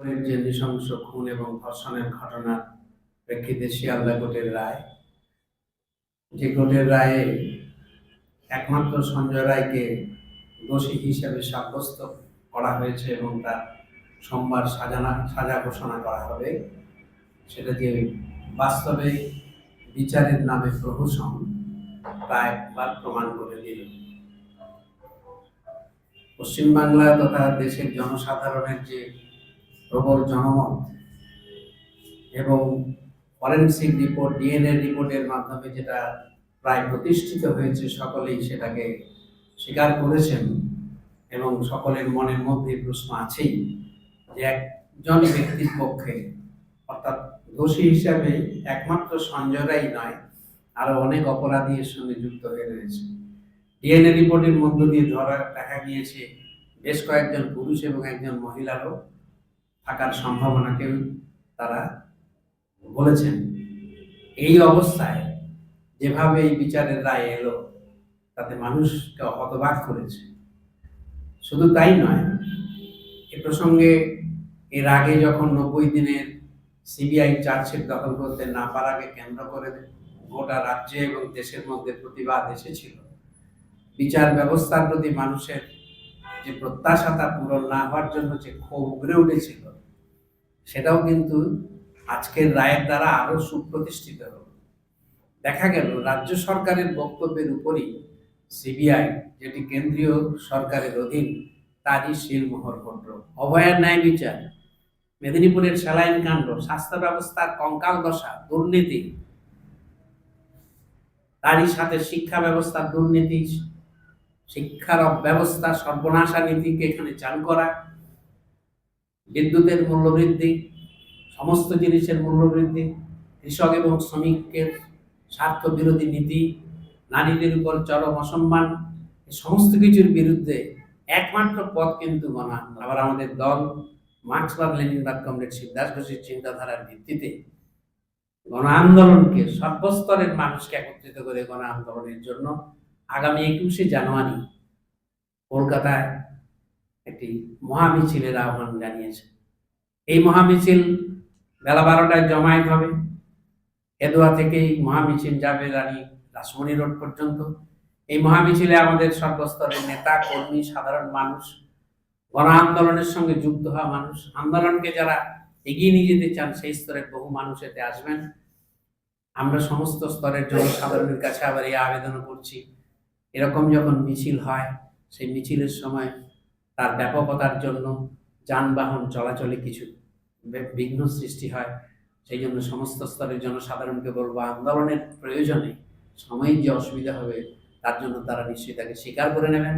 যে নৃশংস খুন এবং ধর্ষণের ঘটনার প্রেক্ষিতে শিয়ালদা কোর্টের রায়, যে কোর্টের রায়ে একমাত্র সঞ্জয় রায়কে দোষী হিসেবে সাব্যস্ত করা হয়েছে এবং তার সোমবার সাজানা সাজা ঘোষণা করা হবে, সেটা যে বাস্তবে বিচারের নামে প্রহসন তা একবার প্রমাণ করে দিল। পশ্চিমবাংলা তথা দেশের জনসাধারণের যে প্রবল জনমত এবং ফরেন্সিক রিপোর্ট, ডিএনএ রিপোর্টের মাধ্যমে যেটা প্রায় প্রতিষ্ঠিত হয়েছে, সকলেই সেটাকে স্বীকার করেছেন এবং সকলের মনের মধ্যে প্রশ্ন আছেই যে একজন ব্যক্তির পক্ষে, অর্থাৎ দোষী হিসাবে একমাত্র সঞ্জয়রাই নয়, আরও অনেক অপরাধী এর সঙ্গে যুক্ত হয়ে রয়েছে। ডিএনএ রিপোর্টের মধ্য দিয়ে ধরা, দেখা গিয়েছে বেশ কয়েকজন পুরুষ এবং একজন মহিলারও থাকার সম্ভাবনাকেও তারা বলেছেন। এই অবস্থায় যেভাবে এই বিচারের রায় এলো, তাতে মানুষকে হতবাক করেছে। শুধু তাই নয়, এ প্রসঙ্গে এর আগে যখন নব্বই দিনের সিবিআই চার্জশিট দখল করতে না পারাকে কেন্দ্র করে গোটা রাজ্যে এবং দেশের মধ্যে প্রতিবাদ এসেছিল, বিচার ব্যবস্থার প্রতি মানুষের যে প্রত্যাশা তা পূরণ না হওয়ার জন্য যে ক্ষোভ উগড়ে উঠেছিল সেটাও কিন্তু আজকের রায়ের দ্বারা আরও সুপ্রতিষ্ঠিত হল। দেখা গেল, রাজ্য সরকারের বক্তব্যের উপরই সিবিআই, যেটি কেন্দ্রীয় সরকারের অধীন, তারই শিলমোহর ঘটল অভয়ার ন্যায় বিচার, মেদিনীপুরের স্যালাইন কাণ্ড, স্বাস্থ্য ব্যবস্থার কঙ্কাল দশা, দুর্নীতি, তারই সাথে শিক্ষা ব্যবস্থার দুর্নীতি, শিক্ষার ব্যবস্থা সর্বনাশা নীতিকে এখানে চালু করা বিদ্যুতের মূল্যবৃদ্ধি সমস্ত জিনিসের মূল্যবৃদ্ধি কৃষক এবং শ্রমিকের স্বার্থ বিরোধী নীতি, নারীদের উপর চরম অসম্মান সমস্ত কিছুর বিরুদ্ধে একমাত্র পথ কিন্তু গণ। আবার আমাদের দল, মার্ক্সবাদ, লেনিনবাদ কমরেড শিবদাস ঘোষের চিন্তাধারার ভিত্তিতে গণ আন্দোলনকে সর্বস্তরের মানুষকে একত্রিত করে গণ আন্দোলনের জন্য আগামী একুশে জানুয়ারি কলকাতায় একটি মহামিছিলের আহ্বান জানিয়েছে। এই মহামিছিল বেলা বারোটায় জমায়েত হবে। এদোয়া থেকেই মহামিছিল যাবে রানী রাসমণি রোড পর্যন্ত। এই মহামিছিলে আমাদের সর্বস্তরের নেতা, কর্মী, সাধারণ মানুষ গণ আন্দোলনের সঙ্গে যুক্ত হওয়া মানুষ, আন্দোলনকে যারা এগিয়ে নিয়ে যেতে চান, সেই স্তরের বহু মানুষ এতে আসবেন। আমরা সমস্ত স্তরের জনসাধারণের কাছে আবার এই আবেদন করছি। এরকম যখন মিছিল হয়, সেই মিছিলের সময় তার ব্যাপকতার জন্য যানবাহন চলাচলে কিছু বিঘ্ন সৃষ্টি হয়। সেই জন্য সমস্ত স্তরের জনসাধারণকে বলব, আন্দোলনের প্রয়োজনে সাময়িক যে অসুবিধা হবে, তার জন্য তারা নিশ্চয়ই তাকে স্বীকার করে নেবেন।